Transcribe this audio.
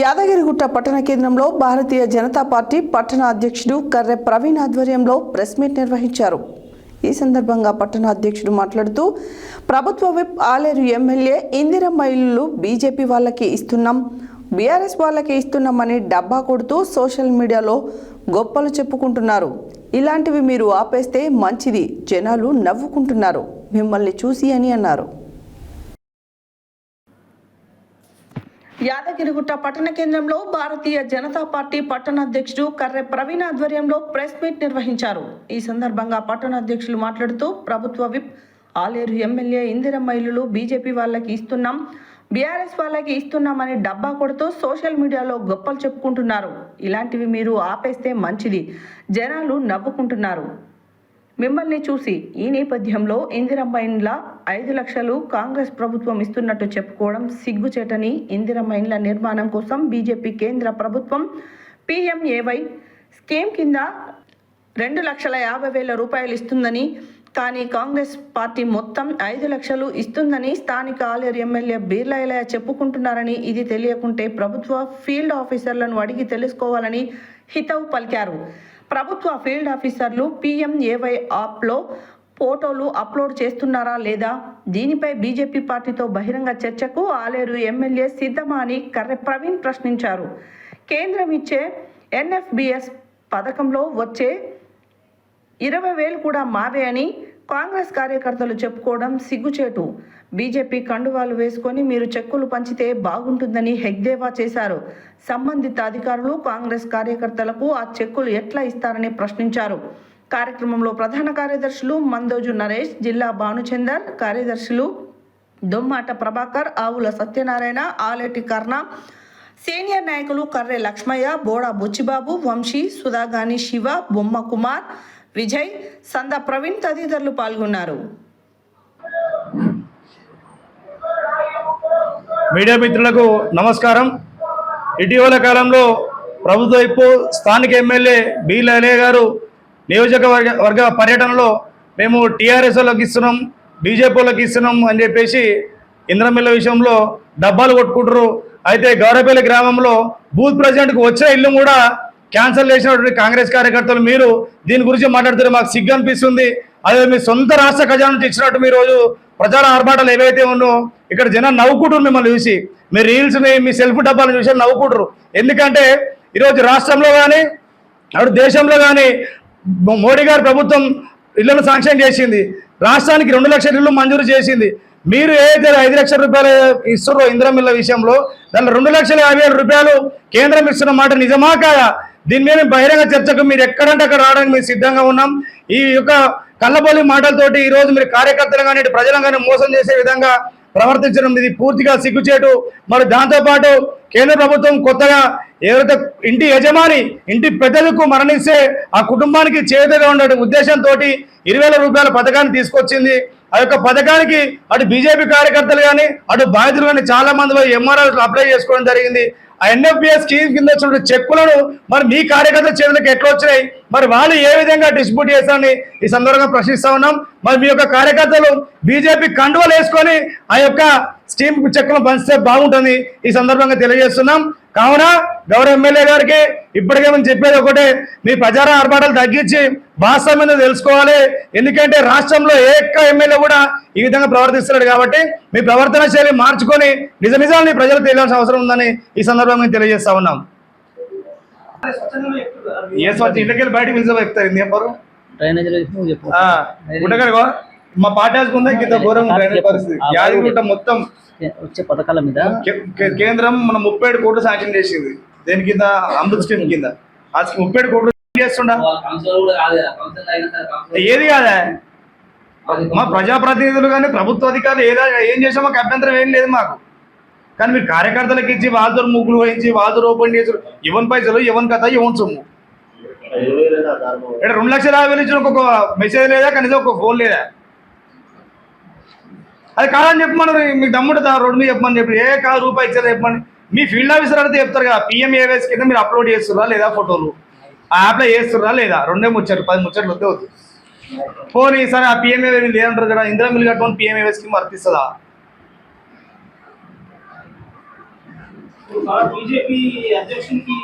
యాదగిరిగుట్ట పట్టణ కేంద్రంలో భారతీయ జనతా పార్టీ పట్టణ అధ్యక్షుడు కర్రె ప్రవీణ్ ఆధ్వర్యంలో ప్రెస్ మీట్ నిర్వహించారు. ఈ సందర్భంగా పట్టణ అధ్యక్షుడు మాట్లాడుతూ ప్రభుత్వ విప్ ఆలేరు ఎమ్మెల్యే ఇందిరమ్మ ఇల్లు బీజేపీ వాళ్ళకి ఇస్తున్నాం బీఆర్ఎస్ వాళ్ళకి ఇస్తున్నామని డబ్బా కొడుతూ సోషల్ మీడియాలో గొప్పలు చెప్పుకుంటున్నారు. ఇలాంటివి మీరు ఆపేస్తే మంచిది జనాలు నవ్వుకుంటున్నారు. మిమ్మల్ని చూసి అని అన్నారు. యాదగిరిగుట్ట పట్టణ కేంద్రంలో భారతీయ జనతా పార్టీ పట్టణ అధ్యక్షుడు కర్రె ప్రవీణ్ ఆధ్వర్యంలో ప్రెస్ మీట్ నిర్వహించారు. ఈ సందర్భంగా పట్టణ అధ్యక్షులు మాట్లాడుతూ ప్రభుత్వ విప్ ఆలేరు ఎమ్మెల్యే ఇందిరమ్మ ఇల్లులు బీజేపీ వాళ్ళకి ఇస్తున్నాం బీఆర్ఎస్ వాళ్ళకి ఇస్తున్నామని డబ్బా కొడుతూ సోషల్ మీడియాలో గొప్పలు చెప్పుకుంటున్నారు. ఇలాంటివి మీరు ఆపేస్తే మంచిది. జనాలు నవ్వుకుంటున్నారు. మిమ్మల్ని చూసి ఈ నేపథ్యంలో ఇందిరమ్మ ఇండ్ల ఐదు లక్షలు కాంగ్రెస్ ప్రభుత్వం ఇస్తున్నట్టు చెప్పుకోవడం సిగ్గుచేటని ఇందిర మైన్ల నిర్మాణం కోసం బీజేపీ కేంద్ర ప్రభుత్వం పిఎంఏవై స్కీమ్ కింద రెండు లక్షల యాభై వేల రూపాయలు ఇస్తుందని కానీ కాంగ్రెస్ పార్టీ మొత్తం ఐదు లక్షలు ఇస్తుందని స్థానిక ఆలేరు ఎమ్మెల్యే బీర్లయ్య చెప్పుకుంటున్నారని ఇది తెలియకుంటే ప్రభుత్వ ఫీల్డ్ ఆఫీసర్లను అడిగి తెలుసుకోవాలని హితవు పలికారు. ప్రభుత్వ ఫీల్డ్ ఆఫీసర్లు పిఎంఏవై యాప్లో ఫోటోలు అప్లోడ్ చేస్తున్నారా లేదా? దీనిపై బీజేపీ పార్టీతో బహిరంగ చర్చకు ఆలేరు ఎమ్మెల్యే సిద్ధమా అని కర్రె ప్రవీణ్ ప్రశ్నించారు. కేంద్రం ఇచ్చే ఎన్ఎఫ్బిఎస్ పథకంలో వచ్చే ఇరవై వేలు కూడా మావే అని కాంగ్రెస్ కార్యకర్తలు చెప్పుకోవడం సిగ్గుచేటు. బీజేపీ కండువాలు వేసుకొని మీరు చెక్కులు పంచితే బాగుంటుందని హెగ్దేవా చేశారు. సంబంధిత అధికారులు కాంగ్రెస్ కార్యకర్తలకు ఆ చెక్కులు ఎట్లా ఇస్తారని ప్రశ్నించారు. కార్యక్రమంలో ప్రధాన కార్యదర్శులు మందోజు నరేష్ జిల్లా భానుచందర్ కార్యదర్శులు దొమ్మాట ప్రభాకర్ ఆవుల సత్యనారాయణ ఆలేటి కర్ణ సీనియర్ నాయకులు కర్రె లక్ష్మయ్య బోడా బుచ్చిబాబు వంశీ సుధాగాని శివ బొమ్మ కుమార్ విజయ్ సంద ప్రవీణ్ తదితరులు పాల్గొన్నారు. మీడియా మిత్రులకు నమస్కారం. ఇటీవల కాలంలో ప్రభుత్వ వైపు స్థానిక ఎమ్మెల్యే బి లలే గారు నియోజకవర్గ వర్గ పర్యటనలో మేము టీఆర్ఎస్లోకి ఇస్తున్నాం బీజేపీలోకి ఇస్తున్నాం అని చెప్పేసి ఇంద్రమిల్ల విషయంలో డబ్బాలు కొట్టుకుంటారు అయితే గౌరవపల్లి గ్రామంలో బూత్ ప్రెసిడెంట్కి వచ్చే ఇల్లు కూడా క్యాన్సిల్ చేసినటువంటి కాంగ్రెస్ కార్యకర్తలు మీరు దీని గురించి మాట్లాడుతారు మాకు సిగ్గు అనిపిస్తుంది. అదే మీ సొంత రాష్ట్ర ఖజానా నుంచి ఇచ్చినట్టు మీరు రోజు ప్రచార ఆర్భాటాలు ఏవైతే ఉన్నో ఇక్కడ జనం నవ్వుకుంటారు మిమ్మల్ని చూసి. మీ రీల్స్ని మీ సెల్ఫ్ డబ్బాలను చూసి నవ్వుకుంటారు ఎందుకంటే ఈరోజు రాష్ట్రంలో కానీ అటు దేశంలో కానీ మోడీ గారి ప్రభుత్వం ఇళ్ళను శాంక్షన్ చేసింది. రాష్ట్రానికి రెండు లక్షల ఇళ్ళు మంజూరు చేసింది. మీరు ఏదైతే ఐదు లక్షల రూపాయలు ఇస్తున్నారో ఇంద్రమిల్ల విషయంలో దానిలో రెండు లక్షల యాభై ఏడు రూపాయలు కేంద్రం ఇస్తున్న మాట నిజమా కాదా? దీని మీద బహిరంగ చర్చకు మీరు ఎక్కడంటే అక్కడ రావడానికి మేము సిద్ధంగా ఉన్నాం. ఈ యొక్క కళ్ళబోలి మాటలతోటి ఈరోజు మీరు కార్యకర్తలు కానీ ప్రజలను కానీ మోసం చేసే విధంగా ప్రవర్తించడం ఇది పూర్తిగా సిగ్గుచేటు. మరి దాంతోపాటు కేంద్ర ప్రభుత్వం కొత్తగా ఎవరైతే ఇంటి యజమాని ఇంటి పెద్దలకు మరణిస్తే ఆ కుటుంబానికి చేతుగా ఉండే ఉద్దేశంతో ఇరవై వేల రూపాయల పథకాన్ని తీసుకొచ్చింది. ఆ యొక్క పథకానికి అటు బీజేపీ కార్యకర్తలు కానీ అటు బాధితులు కానీ చాలా మంది ఎంఆర్ఆర్ అప్లై చేసుకోవడం జరిగింది. ఆ ఎన్ఎఫ్బిఎస్ స్కీమ్ కింద వచ్చిన చెక్కులను మరి మీ కార్యకర్తల చేతులకు ఎట్లా వచ్చినాయి? మరి వాళ్ళు ఏ విధంగా డిస్ట్రిబ్యూట్ చేశారని ఈ సందర్భంగా ప్రశ్నిస్తా ఉన్నాం. మరి మీ యొక్క కార్యకర్తలు బీజేపీ కండువలు వేసుకొని ఆ యొక్క స్టీమ్ చెక్కులను పంచితే బాగుంటుంది ఈ సందర్భంగా తెలియజేస్తున్నాం. కావున గౌరవ ఎమ్మెల్యే గారికి ఇప్పటికే మేము చెప్పేది ఒకటే మీ ప్రచార ఆర్భాటాలు తగ్గించి వాస్తవం మీద తెలుసుకోవాలి. ఎందుకంటే రాష్ట్రంలో ఏ ఒక్క ఎమ్మెల్యే కూడా ఈ విధంగా ప్రవర్తిస్తున్నాడు కాబట్టి మీ ప్రవర్తన శైలి మార్చుకొని నిజ నిజాలని ప్రజలకు తెలియాల్సిన అవసరం ఉందని ఈ సందర్భంగా తెలియజేస్తా ఉన్నాం. ఏ స్వచ్ఛ ఇంటికెళ్ళి బయటకు పిలిచి చెప్తారు ఇది చెప్పరు మా పార్టీ కింద డ్రైనేజ్ పరిస్థితి. యాదగిరిగుట్ట మొత్తం వచ్చే పథకాల మీద కేంద్రం మన ముప్పై ఏడు కోట్లు శాంక్షన్ చేసింది. దేని కింద? అమృత్ స్కీమ్ కింద. ఆ ముప్పై ఏడు కోట్లు ఏది కాదా? మా ప్రజాప్రతినిధులు కానీ ప్రభుత్వ అధికారులు ఏదా ఏం చేసామో మాకు అభ్యంతరం ఏం లేదు మాకు. కానీ మీరు కార్యకర్తలకు ఇచ్చి వాళ్ళతో ముగ్గులు వహించి వాళ్ళతో ఓపెన్ చేసి ఇవన్ పైసలు ఇవన్ కథ ఇవన్ సొమ్ము. ఇక్కడ రెండు లక్షల యాభై వేలు ఇచ్చిన ఒక మెసేజ్ లేదా? కనీసం ఒక ఫోన్ లేదా? అది కాదని చెప్పమన్నారు. మీకు దమ్ముడు రోడ్డు మీద చెప్పమని చెప్పి. ఏ కాదు రూపాయి ఇచ్చారు చెప్పమని. మీ ఫీల్డ్ ఆఫీసర్ అడిగితే చెప్తారు కదా పిఎంఏవేస్ కింద మీరు అప్లోడ్ చేస్తుర్రా లేదా ఫోటోలు? ఆ యాప్లో చేస్తుర్రా లేదా? రెండే ముచ్చట్లు పది ముచ్చట్లు వద్దే వద్దు. పోనీ ఈసారి ఆ పిఎంఏవే లేదంటారు కదా? ఇందిరా మిల్ కట్టుకొని పిఎంఏవే స్కీమ్ వర్తిస్తుందా? బీజేపీ అధ్యక్షునికి